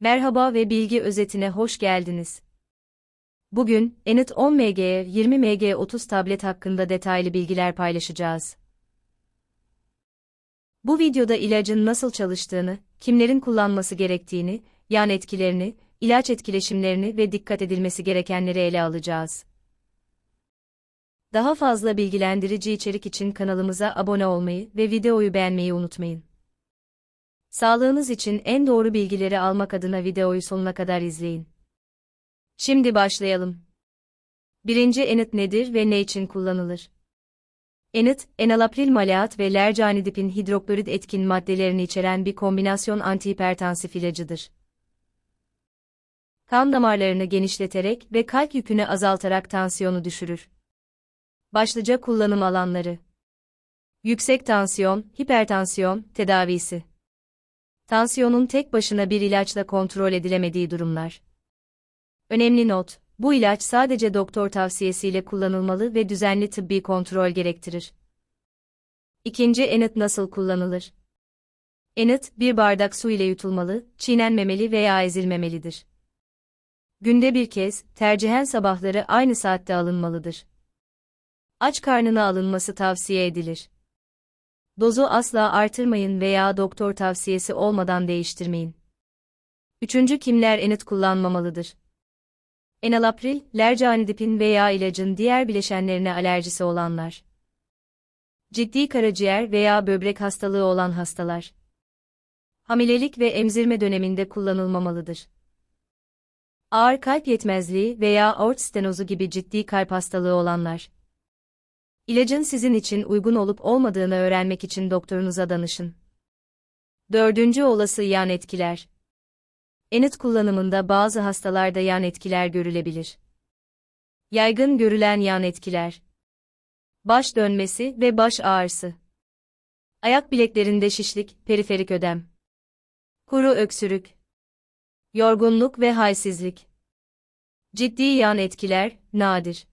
Merhaba ve bilgi özetine hoş geldiniz. Bugün, Enit 10MG, 20MG 30 tablet hakkında detaylı bilgiler paylaşacağız. Bu videoda ilacın nasıl çalıştığını, kimlerin kullanması gerektiğini, yan etkilerini, ilaç etkileşimlerini ve dikkat edilmesi gerekenleri ele alacağız. Daha fazla bilgilendirici içerik için kanalımıza abone olmayı ve videoyu beğenmeyi unutmayın. Sağlığınız için en doğru bilgileri almak adına videoyu sonuna kadar izleyin. Şimdi başlayalım. Birinci enit nedir ve ne için kullanılır? Enit, enalapril maleat ve lercanidipin hidroklorid etkin maddelerini içeren bir kombinasyon antihipertansif ilacıdır. Kan damarlarını genişleterek ve kalp yükünü azaltarak tansiyonu düşürür. Başlıca kullanım alanları. Yüksek tansiyon, hipertansiyon tedavisi. Tansiyonun tek başına bir ilaçla kontrol edilemediği durumlar. Önemli not, bu ilaç sadece doktor tavsiyesiyle kullanılmalı ve düzenli tıbbi kontrol gerektirir. İkinci enit nasıl kullanılır? Enit, bir bardak su ile yutulmalı, çiğnenmemeli veya ezilmemelidir. Günde bir kez, tercihen sabahları aynı saatte alınmalıdır. Aç karnına alınması tavsiye edilir. Dozu asla artırmayın veya doktor tavsiyesi olmadan değiştirmeyin. Üçüncü kimler enit kullanmamalıdır? Enalapril, lercanidipin veya ilacın diğer bileşenlerine alerjisi olanlar. Ciddi karaciğer veya böbrek hastalığı olan hastalar. Hamilelik ve emzirme döneminde kullanılmamalıdır. Ağır kalp yetmezliği veya aort stenozu gibi ciddi kalp hastalığı olanlar. İlacın sizin için uygun olup olmadığını öğrenmek için doktorunuza danışın. Dördüncü olası yan etkiler. Enit kullanımında bazı hastalarda yan etkiler görülebilir. Yaygın görülen yan etkiler. Baş dönmesi ve baş ağrısı. Ayak bileklerinde şişlik, periferik ödem. Kuru öksürük. Yorgunluk ve halsizlik. Ciddi yan etkiler, nadir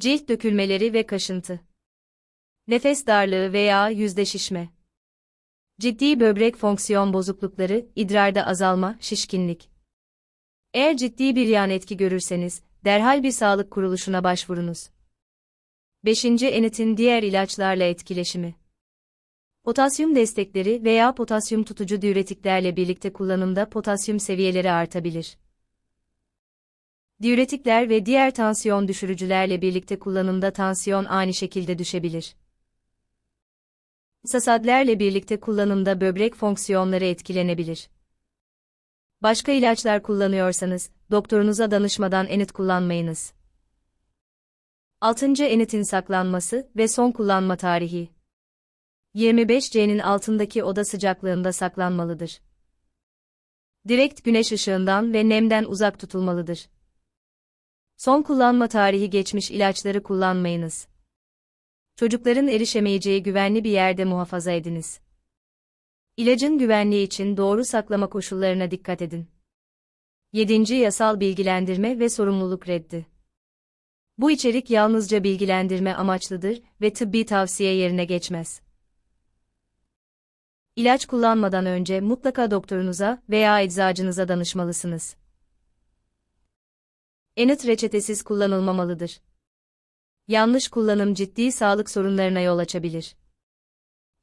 cilt dökülmeleri ve kaşıntı. Nefes darlığı veya yüzde şişme. Ciddi böbrek fonksiyon bozuklukları, idrarda azalma, şişkinlik. Eğer ciddi bir yan etki görürseniz, derhal bir sağlık kuruluşuna başvurunuz. 5. Enitin diğer ilaçlarla etkileşimi. Potasyum destekleri veya potasyum tutucu diüretiklerle birlikte kullanımda potasyum seviyeleri artabilir diüretikler ve diğer tansiyon düşürücülerle birlikte kullanımda tansiyon aynı şekilde düşebilir. Sasadlerle birlikte kullanımda böbrek fonksiyonları etkilenebilir. Başka ilaçlar kullanıyorsanız, doktorunuza danışmadan enit kullanmayınız. 6. Enitin saklanması ve son kullanma tarihi. 25C'nin altındaki oda sıcaklığında saklanmalıdır. Direkt güneş ışığından ve nemden uzak tutulmalıdır. Son kullanma tarihi geçmiş ilaçları kullanmayınız. Çocukların erişemeyeceği güvenli bir yerde muhafaza ediniz. İlacın güvenliği için doğru saklama koşullarına dikkat edin. 7. Yasal bilgilendirme ve sorumluluk reddi. Bu içerik yalnızca bilgilendirme amaçlıdır ve tıbbi tavsiye yerine geçmez. İlaç kullanmadan önce mutlaka doktorunuza veya eczacınıza danışmalısınız. Enit reçetesiz kullanılmamalıdır. Yanlış kullanım ciddi sağlık sorunlarına yol açabilir.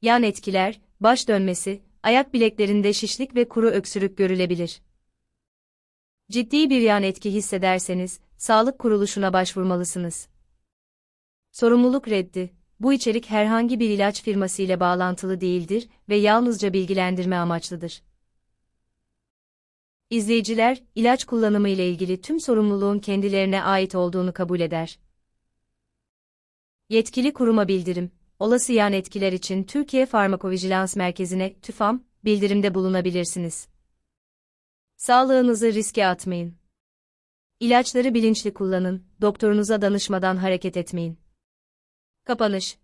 Yan etkiler, baş dönmesi, ayak bileklerinde şişlik ve kuru öksürük görülebilir. Ciddi bir yan etki hissederseniz, sağlık kuruluşuna başvurmalısınız. Sorumluluk reddi. Bu içerik herhangi bir ilaç firması ile bağlantılı değildir ve yalnızca bilgilendirme amaçlıdır. İzleyiciler, ilaç kullanımı ile ilgili tüm sorumluluğun kendilerine ait olduğunu kabul eder. Yetkili kuruma bildirim, olası yan etkiler için Türkiye Farmakovijilans Merkezi'ne, TÜFAM, bildirimde bulunabilirsiniz. Sağlığınızı riske atmayın. İlaçları bilinçli kullanın, doktorunuza danışmadan hareket etmeyin. Kapanış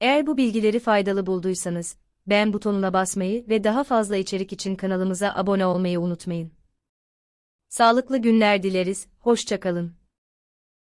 Eğer bu bilgileri faydalı bulduysanız, beğen butonuna basmayı ve daha fazla içerik için kanalımıza abone olmayı unutmayın. Sağlıklı günler dileriz, hoşçakalın.